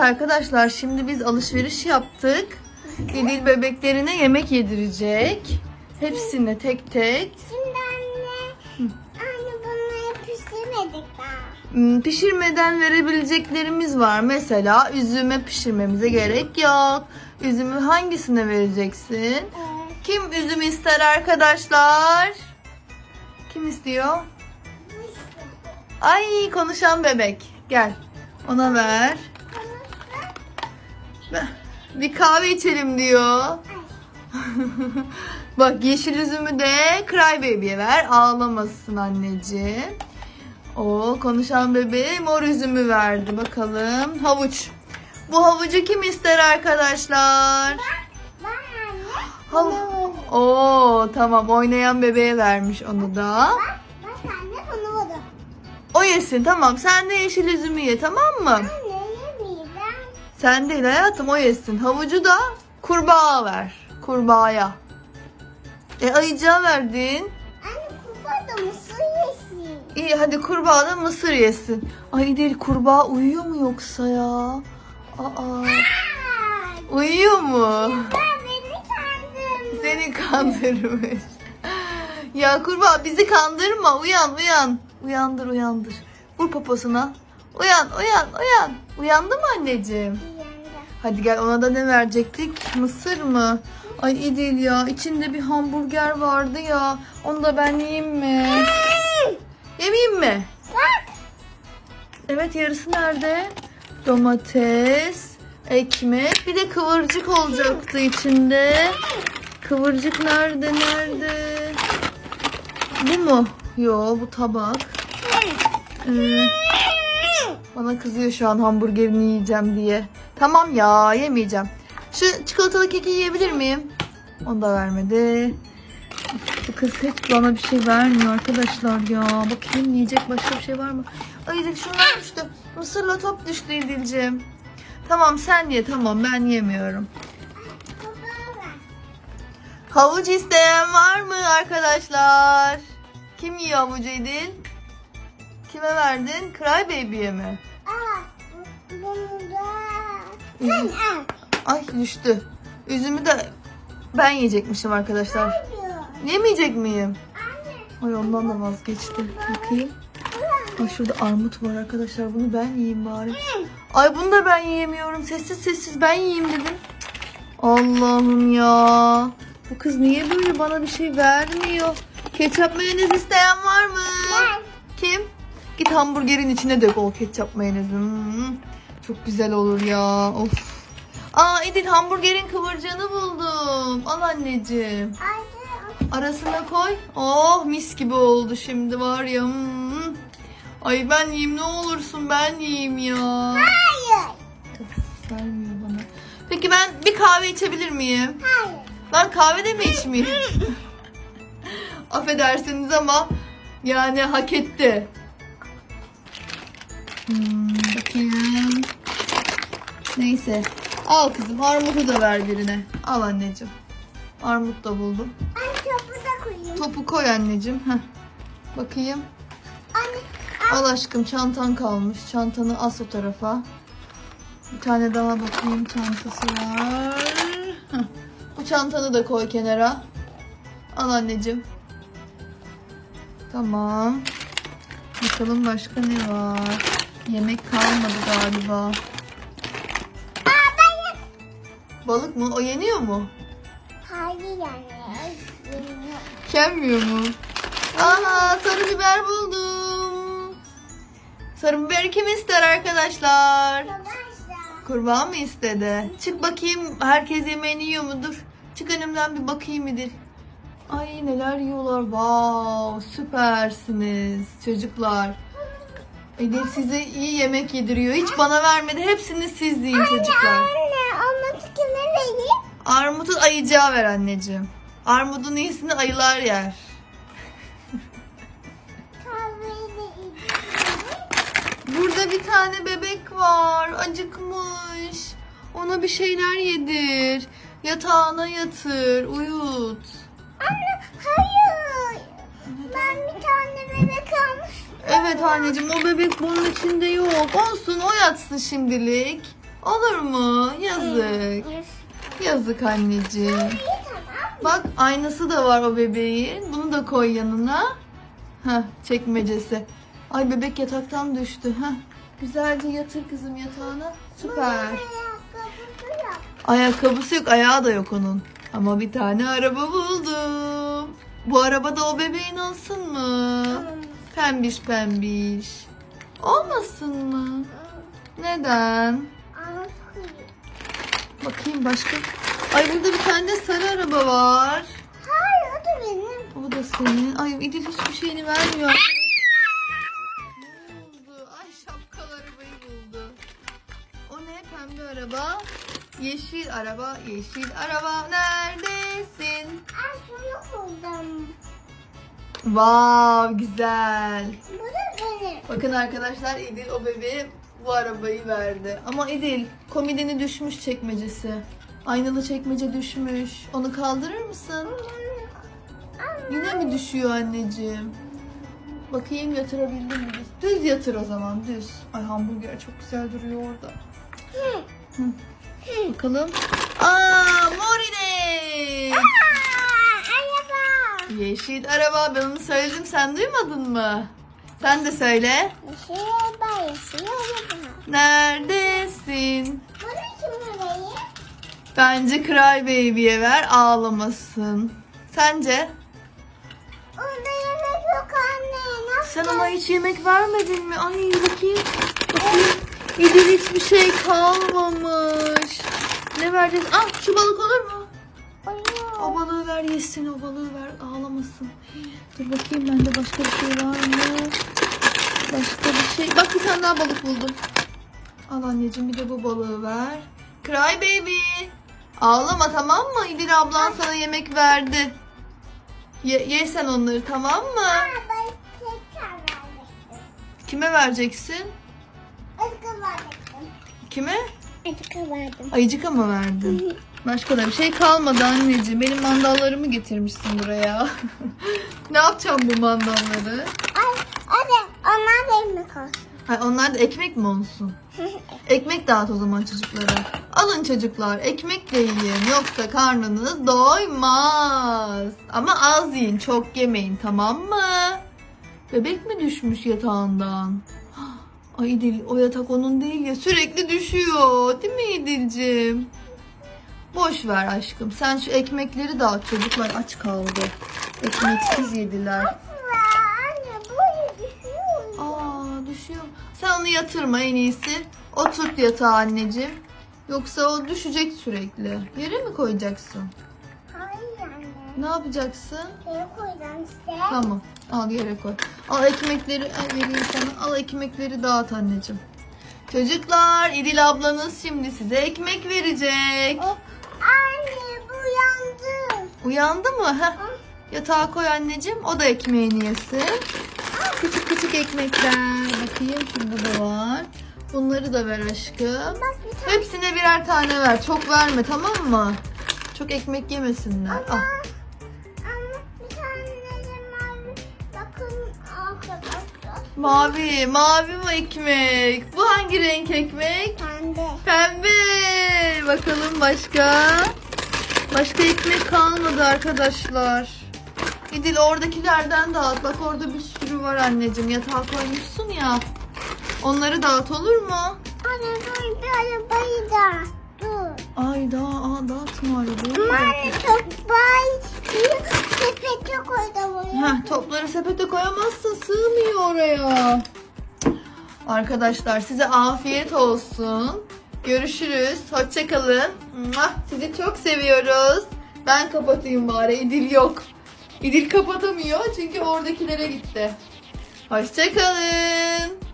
arkadaşlar şimdi biz alışveriş yaptık. İdil bebeklerine yemek yedirecek. Hepsine tek tek. Şimdi anne, anne bunları pişirmedik daha. Hmm, Pişirmeden verebileceklerimiz var. Mesela üzüme pişirmemize gerek yok. Üzümü hangisine vereceksin? Evet. Kim üzüm ister arkadaşlar? Kim istiyor? Ay konuşan bebek. Gel. Ona ver. Bir kahve içelim diyor. Bak yeşil üzümü de Cry Baby'ye ver. Ağlamasın anneciğim. O konuşan bebeğe mor üzümü verdi. Bakalım. Havuç. Bu havucu kim ister arkadaşlar? Ben anne. Hav Oo tamam oynayan bebeğe vermiş onu da. Bak, bak anne bunu. O yesin tamam. Sen de yeşil üzümü ye tamam mı? Anne. Sen değil hayatım o yesin. Havucu da kurbağa ver. Kurbağaya. E ayıcağa verdin. Anne kupa da mısır yesin. İyi hadi kurbağa da mısır yesin. Ay değil kurbağa uyuyor mu yoksa ya? Aa, uyuyor mu? Seni kandırmış. Ya kurbağa bizi kandırma. Uyan uyan. Uyandır uyandır. Vur poposuna. Uyan uyan uyan. Uyandı mı anneciğim? Hadi gel ona da ne verecektik? Mısır mı? Ay İdil ya içinde bir hamburger vardı ya. Onu da ben yiyeyim mi? Yemeyeyim mi? Bak. Evet yarısı nerede? Domates, ekmek, bir de kıvırcık olacaktı içinde. Kıvırcık nerede nerede? Bu mu? Yo bu tabak. Ee, bana kızıyor şu an hamburgerini yiyeceğim diye. Tamam ya yemeyeceğim. Şu çikolatalı keki yiyebilir miyim? Onu da vermedi. Bu kız hiç bana bir şey vermiyor arkadaşlar ya. Bakayım yiyecek başka bir şey var mı? Ay İdil şunlar düştü. Mısırla top düştü İdil'ciğim. Tamam sen ye tamam ben yemiyorum. Havuç isteyen var mı arkadaşlar? Kim yiyor havucu İdil? Kime verdin? Cry Baby'ye mi? Aa. Sen al. Ay düştü. Üzümü de ben yiyecekmişim arkadaşlar. Diyor. Yemeyecek miyim? Anne. Ay ondan da vazgeçti. Bakayım. Ay şurada armut var arkadaşlar. Bunu ben yiyeyim bari. Ay bunu da ben yiyemiyorum. Sessiz sessiz ben yiyeyim dedim. Allah'ım ya. Bu kız niye böyle bana bir şey vermiyor? Ketçap mayonez isteyen var mı? Git hamburgerin içine dök o ketçap mayonezi. Hmm, çok güzel olur ya. Of. Aa Edil hamburgerin kıvırcığını buldum. Al anneciğim. Anne. Arasına koy. Oh mis gibi oldu şimdi var ya. Hmm. Ay ben yiyeyim ne olursun ben yiyeyim ya. Hayır. Vermiyor bana. Peki ben bir kahve içebilir miyim? Hayır. Ben kahve de mi içmeyeyim? Affedersiniz ama yani hak etti. Neyse. Al kızım armutu da ver birine. Al anneciğim. Armut da buldum. Anne topu da koyayım. Topu koy anneciğim. Heh. Bakayım. Anne. Al aşkım çantan kalmış. Çantanı as o tarafa. Bir tane daha bakayım çantası var. Heh. Bu çantanı da koy kenara. Al anneciğim. Tamam. Bakalım başka ne var? Yemek kalmadı galiba. Balık mı? O yeniyor mu? Hayır yani. Yenmiyor mu? Aha sarı biber buldum. Sarı biberi kim ister arkadaşlar? Kurbağa mı istedi? Çık bakayım herkes yemeğini yiyor mudur? Çık önümden bir bakayım midir? Ay neler yiyorlar. Wow süpersiniz çocuklar. Edil size iyi yemek yediriyor. Hiç bana vermedi. Hepsini siz yiyin çocuklar. Vereyim? Armut'u ayıcağa ver anneciğim. Armudun iyisini ayılar yer. Burada bir tane bebek var. Acıkmış. Ona bir şeyler yedir. Yatağına yatır. Uyut. Anne hayır. Ben bir tane bebek almış. Evet anneciğim o bebek bunun içinde yok. Olsun o yatsın şimdilik. Olur mu? Yazık. Yazık anneciğim. Bak aynası da var o bebeğin. Bunu da koy yanına. Heh çekmecesi. Ay bebek yataktan düştü. Heh. Güzelce yatır kızım yatağına. Süper. Ayakkabısı yok, ayağı da yok onun. Ama bir tane araba buldum. Bu araba da o bebeğin olsun mu? Pembiş pembiş. Olmasın mı? Neden? Bakayım başka. Ay burada bir tane de sarı araba var. Hayır o da benim. O da senin. Ay İdil hiçbir şeyini vermiyor. Ne buldu? Ay şapkalı arabayı buldu. O ne? Pembe araba. Yeşil araba, yeşil araba neredesin? Ay şunu buldum. Vav güzel. Bu da benim. Bakın arkadaşlar İdil o bebeğe bu arabayı verdi. Ama İdil komodini düşmüş çekmecesi. Aynalı çekmece düşmüş. Onu kaldırır mısın? Yine mi düşüyor anneciğim? Bakayım yatırabildim mi? Düz yatır o zaman düz. Ay hamburger çok güzel duruyor orada. Hı. Bakalım. Aa morine. Yeşil araba ben onu söyledim sen duymadın mı? Sen de söyle. Yeşil araba. Neredesin? Bence Cry Baby'ye ver ağlamasın. Sence? Onda yemek yok anne. Nasıl? Sen ona hiç yemek vermedin mi? Ay bakayım. Bakayım. İdil hiçbir şey kalmamış. Ne vereceğiz? Ah şu balık olur mu? O Uyuyor. balığı ver yesin o balığı ver ağlamasın. Dur bakayım bende başka bir şey var mı? Başka bir şey. Bak bir tane daha balık buldum. Al anneciğim bir de bu balığı ver. Cry baby. Ağlama tamam mı? İdil ablan sana yemek verdi. Ye, ye sen onları tamam mı? Verecektim. Kime vereceksin? Özgür verecektim. Kime? Özgür verdim. Ayıcıka mı verdin? Başka da bir şey kalmadı anneciğim. Benim mandallarımı getirmişsin buraya. ne yapacağım bu mandalları? Ay, onlar benim olsun. Hay onlar da ekmek mi olsun? Ekmek dağıt o zaman çocuklara. Alın çocuklar ekmek de yiyin yoksa karnınız doymaz. Ama az yiyin çok yemeyin tamam mı? Bebek mi düşmüş yatağından? Ay İdil o yatak onun değil ya sürekli düşüyor değil mi İdil'cim? Boş ver aşkım sen şu ekmekleri dağıt çocuklar aç kaldı. Ekmeksiz yediler. Anne böyle düşüyor. Aa düşüyor. Sen onu yatırma en iyisi. Oturt yatağa anneciğim. Yoksa o düşecek sürekli. Yere mi koyacaksın? Hayır anne. Ne yapacaksın? Şeye koyacağım işte. Tamam. Al yere koy. Al ekmekleri al vereyim sana. Al ekmekleri dağıt anneciğim. Çocuklar İdil ablanız şimdi size ekmek verecek. Oh, anne bu yandı. Uyandı mı? Heh. Yatağa koy anneciğim. O da ekmeğini yesin. Küçük küçük ekmekler. Bakayım şurada da var. Bunları da ver aşkım. Bir. Hepsine birer tane ver. Çok verme tamam mı? Çok ekmek yemesinler. Al. Ama bir tane de mavi. Bakın arkadaşlar. Mavi, mavi mi ekmek? Bu hangi renk ekmek? Pembe. Pembe. Bakalım başka. Başka ekmek kalmadı arkadaşlar. İdil oradakilerden dağıt. Bak orada bir sürü var anneciğim. Yatağa koymuşsun ya. Onları dağıt olur mu? Anne dur bir arabayı da. Dur. Ay daha aa, dağıtma arabayı. Anne bay. Sepete koydum. Heh, topları sepete koyamazsın. Sığmıyor oraya. Arkadaşlar size afiyet olsun. Görüşürüz. Hoşçakalın. Sizi çok seviyoruz. Ben kapatayım bari. İdil yok. İdil kapatamıyor çünkü oradakilere gitti. Hoşçakalın.